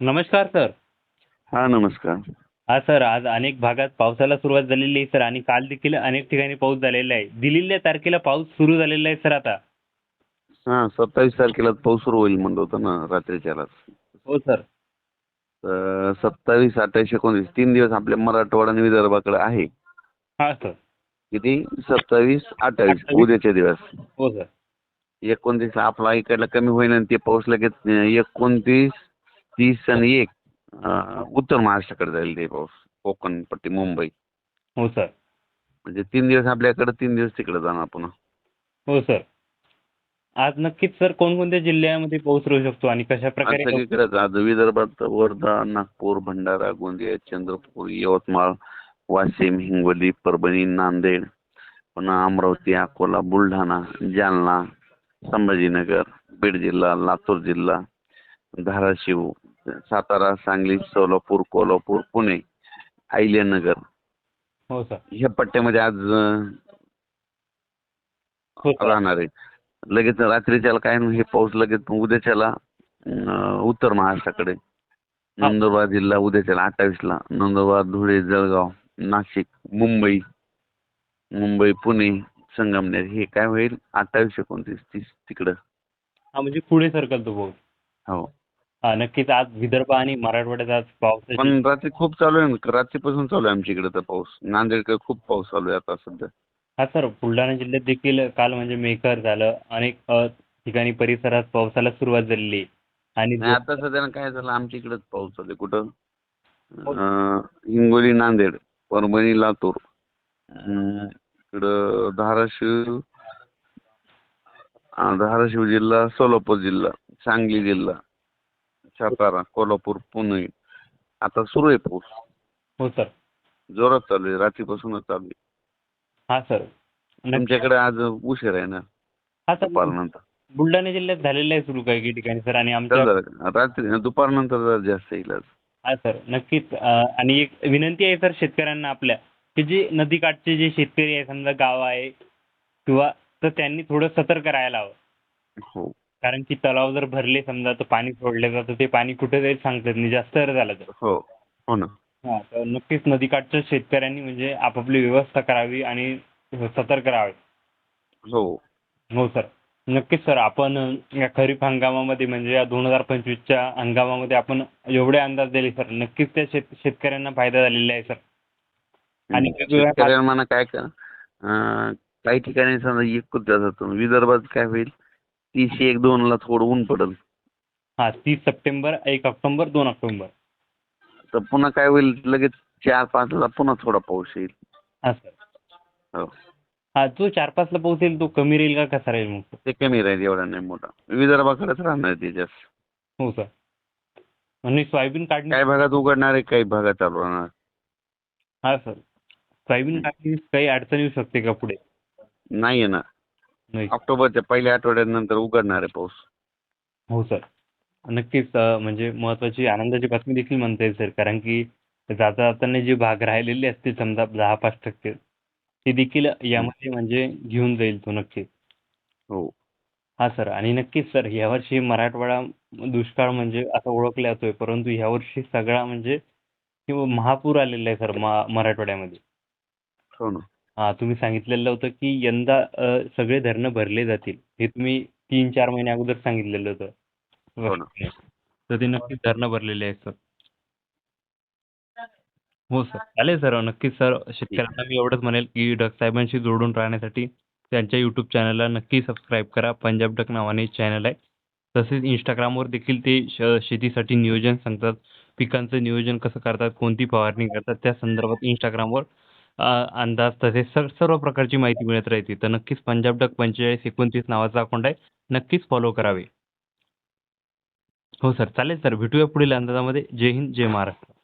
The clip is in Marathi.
नमस्कार सर. हा नमस्कार. हा सर आज अनेक भागात पावसाला सुरुवात झालेली आहे सर आणि काल देखील अनेक ठिकाणी पाऊस झालेला आहे. दिलेल्या तारखेला पाऊस सुरू झालेला आहे सर आता. हा सत्तावीस तारखेला पाऊस सुरू होईल म्हणलं होतं ना रात्रीच्यालाच हो सर. तर सत्तावीस अठ्ठावीस एकोणतीस तीन दिवस आपल्या मराठवाडा आणि विदर्भाकडे आहे. हा सर. किती? सत्तावीस अठ्ठावीस. उद्याचे दिवस. हो सर. एकोणतीस आपला इकडला कमी होईल आणि ते पाऊस लगेच एकोणतीस तीस आणि एक उत्तर महाराष्ट्राकडे जाईल ते पाऊस. कोकण पट्टी मुंबई. हो सर. म्हणजे तीन दिवस आपल्याकडे तीन दिवस तिकडे जाणार पुन्हा. हो सर. आज नक्कीच सर कोणकोणत्या जिल्ह्यामध्ये पाऊस राहू शकतो आणि कशा आज प्रकारे सगळीकडेच आज विदर्भात वर्धा नागपूर भंडारा गोंदिया चंद्रपूर यवतमाळ वाशिम हिंगोली परभणी नांदेड पुन्हा अमरावती अकोला बुलढाणा जालना संभाजीनगर बीड जिल्हा लातूर जिल्हा धाराशिव सातारा सांगली सोलापूर कोल्हापूर पुणे अहिल्यानगर. हो सर. ह्या पट्ट्यामध्ये आज हो राहणार आहे. लगेच रात्रीच्याला काय नाही, हे पाऊस लगेच उद्याच्याला उत्तर महाराष्ट्राकडे. नंदुरबार जिल्हा उद्याच्याला अठ्ठावीसला. नंदुरबार धुळे जळगाव नाशिक मुंबई मुंबई पुणे संगमनेर. हे काय होईल? अठ्ठावीस एकोणतीस तीस तिकडं. हा म्हणजे पुढे सरकल तो हो. हा नक्कीच आज विदर्भ आणि मराठवाड्यात आज पावसाची पण रात्री खूप चालू आहे रात्रीपासून चालू आहे आमच्या इकडे तर पाऊस. नांदेडकडे खूप पाऊस चालू आहे आता सध्या. हा सर बुलढाणा जिल्ह्यात देखील काल म्हणजे मेकर झालं. अनेक अ, ठिकाणी परिसरात पावसाला सुरुवात झालेली आहे. आणि नाही आता सध्या काय झालं? आमच्या इकडेच पाऊस चालू आहे. कुठं? अं, हिंगोली नांदेड परभणी लातूर. अं, इकडं धाराशिव अं, धाराशिव जिल्हा सोलापूर जिल्हा सांगली जिल्हा. सातारा कोल्हापूर पुणे. आता सुरू आहे पाऊस. हो सर. जोरात चालू आहे. रात्रीपासूनच चालू आहे. हा सर. तुमच्याकडे आज उशीर आहे ना? हा सर. दुपारनंतर. बुलढाणा जिल्ह्यात झालेलं आहे सुरू काही काही ठिकाणी सर. आणि आमच्या चल जरा. रात्री दुपारनंतर जरा जास्त येईल आज. हा सर. नक्कीच. अ, आणि एक विनंती आहे सर शेतकऱ्यांना आपल्या की जे नदीकाठचे जे शेतकरी आहे समजा गाव आहे किंवा तर त्यांनी थोडं सतर्क राहायला हवं. हो. कारण की तलाव जर भरले समजा तर पाणी सोडलं जातं ते पाणी कुठे जाईल सांगता येत नाही जास्त जर झालं तर. हो हो ना. हा तर नक्कीच नदीकाठच्या शेतकऱ्यांनी म्हणजे आपापली व्यवस्था करावी आणि सतर्क राहावे. हो. हो सर. नक्कीच सर. आपण या खरीप हंगामामध्ये म्हणजे या दोन हजार पंचवीसच्या हंगामामध्ये आपण एवढे अंदाज दिले सर. नक्कीच त्या शेत शेतकऱ्यांना फायदा झालेला आहे सर. आणि वेगवेगळ्या शेतकऱ्यांना काय अं, काही ठिकाणी समजा एक जातो विदर्भात काय होईल? तीस एक दोन ला थोडं ऊन पडेल. हा तीस सप्टेंबर एक ऑक्टोबर दोन ऑक्टोबर. तर पुन्हा काय होईल लगेच चार पाच ला पुन्हा थोडा पाऊस येईल. हा सर. हो. हा जो चार पाचला पाऊस येईल तो कमी राहील का कसा राहील मग? ते कमी राहील एवढा नाही मोठा. विदर्भाकडेच राहणार ते जास्त. हो सर. आणि सोयाबीन काढणी काही भागात उघडणार आहे काही भागात चालू राहणार. हा सर. सोयाबीन काढणीस काही अडचण येऊ शकते का पुढे? नाही येणार. ऑक्टोबरच्या पहिल्या आठवड्यानंतर उघडणार आहे पाऊस. हो सर. नक्कीच म्हणजे महत्त्वाची आनंदाची बातमी देखील म्हणता येईल सर. कारण की जाता जाताना जे भाग राहिलेले असतील समजा दहा पाच टक्के ते देखील यामध्ये म्हणजे घेऊन जाईल तो नक्कीच. हो. हा सर. आणि नक्कीच सर यावर्षी मराठवाडा दुष्काळ म्हणजे असं ओळखला जातोय परंतु यावर्षी सगळा म्हणजे महापूर आलेला आहे सर मराठवाड्यामध्ये. हो ना. हा तुम्ही सांगितलेलं होतं की यंदा अ, सगळे धरणं भरले जातील. हे तुम्ही तीन चार महिने अगोदर सांगितलेलं होतं. हो ना. तर ते नक्कीच धरणं भरलेले आहेत सर. हो सर. चालेल सर. नक्कीच सर. शेतकऱ्यांना मी एवढंच म्हणेल की डक साहेबांशी जोडून राहण्यासाठी त्यांच्या यूट्यूब चॅनलला नक्की सबस्क्राईब करा. पंजाब डक नावाने चॅनल आहे. तसेच इंस्टाग्रामवर देखील ते श शेतीसाठी नियोजन सांगतात. पिकांचं नियोजन कसं करतात कोणती फवारणी करतात त्या संदर्भात इंस्टाग्रामवर अ, अंदाज तसेच सर सर्व प्रकारची माहिती मिळत राहते तर नक्कीच पंजाब डक पंचेचाळीस एकोणतीस नावाचा अकाउंट आहे. नक्कीच फॉलो करावे. हो सर चालेल सर भेटूया पुढील अंदाजामध्ये. जय हिंद जय महाराष्ट्र.